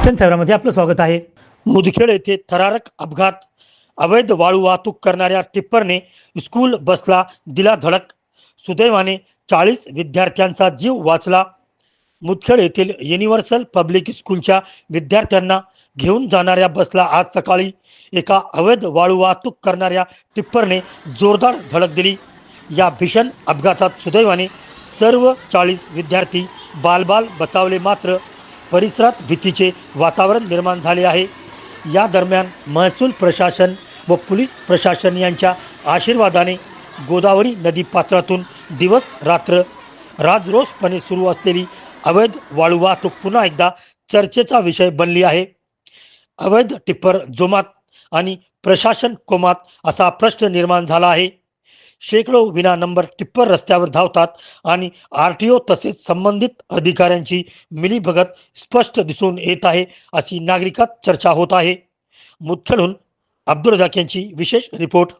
Mission सेवरामध्ये आपलं स्वागत आहे. मुदखेड येथे थरारक अपघात. अवैध वाळू वाहतूक करणाऱ्या टिप्परने स्कूल बसला दिला धडक. सुदैवाने चाळीस विद्यार्थ्यांचा जीव वाचला. मुदखेड येथील युनिव्हर्सल पब्लिक स्कूलच्या विद्यार्थ्यांना घेऊन जाणाऱ्या बसला आज सकाळी एका अवैध वाळू वाहतूक करणाऱ्या टिप्परने जोरदार धडक दिली. या भीषण अपघातात सुदैवाने सर्व चाळीस विद्यार्थी बालबाल बचावले मात्र परिसरात भीतीचे वातावरण निर्माण झाले आहे. या दरम्यान महसूल प्रशासन व पोलीस प्रशासन यांच्या आशीर्वादाने गोदावरी नदी पात्रातून दिवस रात्र राजरोसपणे सुरू असलेली अवैध वाळू वाहतूक पुन्हा एकदा चर्चेचा विषय बनली आहे. अवैध टिप्पर जोमात आणि प्रशासन कोमात असा प्रश्न निर्माण झाला आहे. शेकडो विना नंबर टिप्पर रस्त्यावर धावतात आणि आर टी ओ तसेच संबंधित अधिकाऱ्यांची मिलीभगत स्पष्ट दिसून येत आहे अशी नागरिकात चर्चा होत आहे. मुदखेडहून अब्दुल यांची विशेष रिपोर्ट.